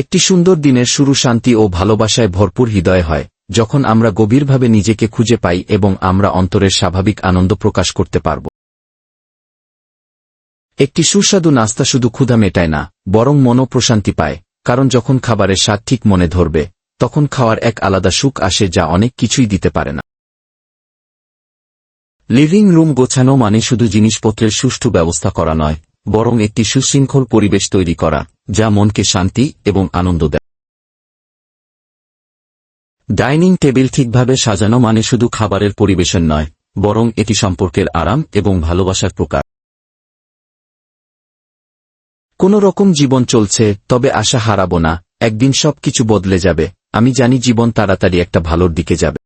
একটি সুন্দর দিনের শুরু শান্তি ও ভালোবাসায় ভরপুর হৃদয় হয়, যখন আমরা গভীরভাবে নিজেকে খুঁজে পাই এবং আমরা অন্তরের স্বাভাবিক আনন্দ প্রকাশ করতে পারব। একটি সুস্বাদু নাস্তা শুধু ক্ষুধা মেটায় না, বরং মনও প্রশান্তি পায়, কারণ যখন খাবারের স্বাদ ঠিক মনে ধরবে, তখন খাওয়ার এক আলাদা সুখ আসে যা অনেক কিছুই দিতে পারে না। লিভিং রুম গোছানো মানে শুধু জিনিসপত্রের সুষ্ঠু ব্যবস্থা করা নয়, বরং একটি সুশৃঙ্খল পরিবেশ তৈরি করা। যা মনকে শান্তি এবং আনন্দ দেয়। ডাইনিং টেবিল ঠিকভাবে সাজানো মানে শুধু খাবারের পরিবেশন নয়, বরং এটি সম্পর্কের আরাম এবং ভালোবাসার প্রকার। কোন রকম জীবন চলছে, তবে আশা হারাবো না, একদিন সবকিছু বদলে যাবে। আমি জানি জীবন তাড়াতাড়ি একটা ভালোর দিকে যাবে।